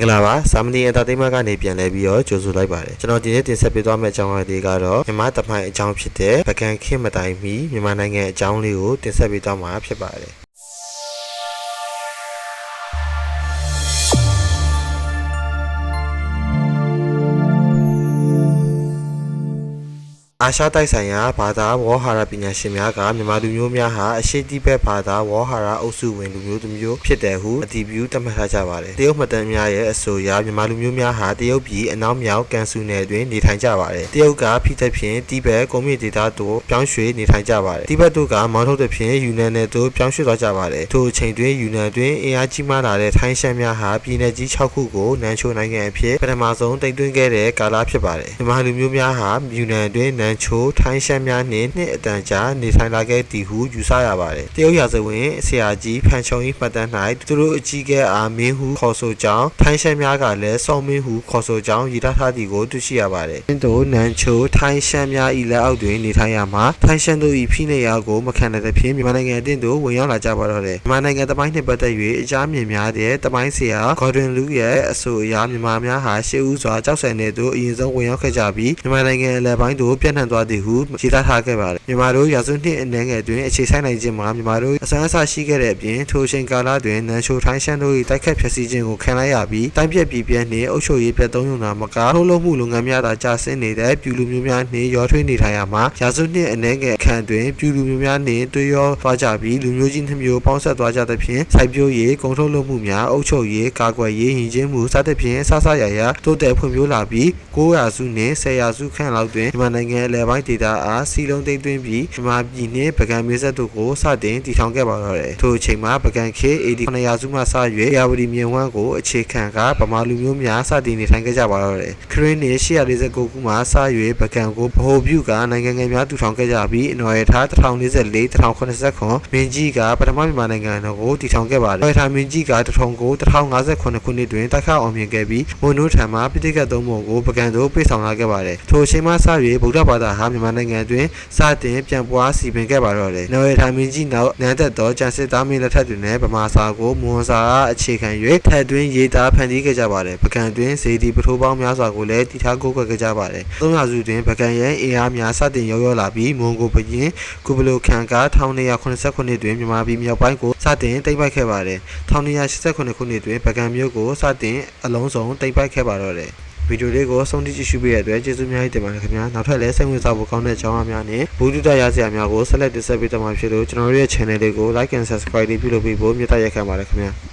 မင်္ဂလာပါစာမဏေအတာသိမ်းမကနေပြန်လဲပြီးတော့ကြိုဆိုလိုက်ပါတယ်ကျွန်တော်ဒီနေ့တင်ဆက်ပေးသွားမယ့်အကြောင်းအရာလေးကတော့မြန်မာတမိုင်းအကြောင်းဖြစ်တဲ့ပကံခေတ်မတိုင်မီမြန်မာနိုင်ငံအကြောင်းလေးကိုတင်ဆက်ပေးသွားမှာဖြစ်ပါတယ် အာရှတိုက်ဆိုင်ရာဘာသာဝေါဟာရပညာရှင်များကမြန်မာလူမျိုးများဟာအရှိတိဘက်ဘာသာဝေါဟာရအုပ်စုဝင်လူမျိုးတစ်မျိုးဖြစ်တယ်ဟုအတည်ပြုသတ်မှတ်ထားကြပါတယ်။တရုတ်မှတ်တမ်းများရဲ့အဆိုအရမြန်မာလူမျိုးများဟာတရုတ်ပြည်အနောက်မြောက်ကန်ဆူနယ်တွင်နေထိုင်ကြပါတယ်။တရုတ်ကဖိသက်ဖြင့်တိဘက်ကွန်မြူဒေတာတို့ပြောင်းရွှေ့နေထိုင်ကြပါတယ်။တိဘက်တို့ကမောင်းထုတ်တဲ့ဖြင့်ယူနန်နယ်သို့ပြောင်းရွှေ့သွားကြပါတယ်။ထိုအချိန်တွင်ယူနန်တွင်အင်အားကြီးမားလာတဲ့ထိုင်းရှမ်းများဟာပြည်내ကြီး6ခုကိုနန်ချိုနိုင်ငံအဖြစ်ပထမဆုံးတိမ်သွင်းခဲ့တဲ့ကာလဖြစ်ပါတယ်။မြန်မာလူမျိုးများဟာယူနန်တွင်နန်ချိုထိုင်းရှမ်းများနှင့်နှစ်အတန်ကြာနေထိုင်လာခဲ့သည်ဟုယူဆရပါတယ်။တရုတ်ရာဇဝင်ဆရာကြီးဖန်ချုံ၏မှတ်တမ်း၌သူတို့အကြီးကဲအားမင်းဟုခေါ်ဆိုကြောင်းထိုင်းရှမ်းများကလည်းစောမင်းဟုခေါ်ဆိုကြောင်းရည်ထားထားသည်ကိုတွေ့ရှိရပါတယ်။အင်းတို့နန်ချိုထိုင်းရှမ်းများ၏လက်အောက်တွင်နေထိုင်ရမှာထိုင်းရှမ်းတို့၏ဖိနှိပ်ရာကိုမခံနိုင်တဲ့ဖြင့်မြန်မာနိုင်ငံအတင်းသို့ဝင်ရောက်လာကြပါတော့တယ်။မြန်မာနိုင်ငံတမိုင်းနှင့်ပတ်သက်၍အကြမ်းမြင်များတဲ့တမိုင်းဆရာဂေါ်ဒင်လူရဲ့အဆိုအရမြန်မာများဟာရှေးဦးစွာကြောက်ဆန်တဲ့သို့အရင်ဆုံးဝင်ရောက်ခဲ့ကြပြီးမြန်မာနိုင်ငံအလယ်ပိုင်းသို့ပြန့်နှံ့သွားသည်ဟုရည်သားထားခဲ့ပါတယ်မြန်မာတို့ရာစုနှစ်အနည်းငယ်တွင်အခြေဆိုင်နိုင်ခြင်းမှာမြန်မာတို့အစမ်းအစရှိခဲ့တဲ့အပြင်ထိုအချိန်ကာလတွင်နန်ချိုထိုင်းရှမ်းတို့၏တိုက်ခတ်ဖျက်ဆီးခြင်းကိုခံလိုက်ရပြီးတိုင်းပြက်ပြည်ပြဲနှင့်အုပ်ချုပ်ရေးပြတ်သုံးရုံသာမကထုတ်လုပ်မှုလုပ်ငန်းများသာကြာဆင်းနေတဲ့ပြည်လူမျိုးများနှင့်ရောထွေးနေထိုင်ရမှာရာစုနှစ်အနည်းငယ်အခန့်တွင်ပြည်လူမျိုးများနှင့်တွေ့ရောသွားကြပြီးလူမျိုးကြီးနှမျိုးပေါင်းဆက်သွားကြသဖြင့်စိုက်ပျိုးရေးကုန်ထုတ်လုပ်မှုများအုပ်ချုပ်ရေးကာကွယ်ရေးယဉ်ကျေးမှုစသဖြင့်ဆဆရရတိုးတက်ဖွံ့ဖြိုးလာပြီး9ရာစုနှင့်10ရာစုခန့်လောက်တွင်မြန်မာနိုင်ငံအလယ်ပိုင်းဒေသအားစီလုံးသိမ်းသွင်းပြီးမြန်မာပြည်နှင့်ပကံမျိုးဆက်တို့ကိုစတင်တည်ထောင်ခဲ့ပါတော့တယ်ထိုအချိန်မှာပကံခေ89ရာစုမှစ၍ရာဝတီမြေဝမ်းကိုအခြေခံကဗမာလူမျိုးများစတင်နေထိုင်ခဲ့ကြပါတော့တယ်ခရင်းနှင့်849ခုမှစ၍ပကံကိုဗဟိုပြုကနိုင်ငံငယ်များတည်ထောင်ခဲ့ကြပြီးအနော်ရထား1044 1089မင်းကြီးကပထမမြန်မာနိုင်ငံတော်ကိုတည်ထောင်ခဲ့ပါတယ်။ရထားမင်းကြီးကတထုံကို1058ခုနှစ်တွင်တိုက်ခတ်အောင်မြင်ခဲ့ပြီးမွန်နိုးထံမှပိဋကတ်သုံးပုံကိုပကံသို့ပြေးဆောင်လာခဲ့ပါတယ်။ထိုအချိန်မှစ၍ဗုဒ္ဓဘာသာဟာမြန်မာနိုင်ငံတွင်စတင်ပြန်ပွားစီပင်ခဲ့ပါတော့တယ်။နော်ရထားမင်းကြီးနောက်နန်းသက်သောကျန်စစ်သားမင်းလက်ထက်တွင်လည်းဗမာစာကိုမွန်စာအားအခြေခံ၍ထက်တွင်ရေးသားဖန်တီးခဲ့ကြပါတယ်။ပကံတွင်ဇေဒီပထိုးပေါင်းများစွာကိုလည်းတည်ထားကိုးကွယ်ခဲ့ကြပါတယ်။သုံးရာစုတွင်ပကံရဲ့အင်အားများစတင်ရောရောလာပြီးမွန်ကိုဘရင်ကုပလိုခန်က1289ခုနှစ်တွင်မြန်မာပြည်မြောက်ပိုင်းကိုစတင်တိမ့်ပိုက်ခဲ့ပါတယ်။1289ခုနှစ်တွင်ပကံမြို့ကိုစတင်အလုံးစုံတိမ့်ပိုက်ခဲ့ပါတော့တယ်။ ဗီဒီယိုလေးကိုအဆုံးထိကြည့်ရှုပေးရတဲ့အတွက်ကျေးဇူးအများကြီးတင်ပါတယ်ခင်ဗျာနောက်ထပ်လည်းစိတ်ဝင်စားဖို့ကောင်းတဲ့အကြောင်းအရာများနဲ့ဘူဒုတရစရာများကိုဆက်လက်တင်ဆက်ပေးသွားမှာဖြစ်လို့ကျွန်တော်တို့ရဲ့ channel လေးကို like and subscribe လေးပြုလုပ်ပေးဖို့မြတ်တရက်ခံပါတယ်ခင်ဗျာ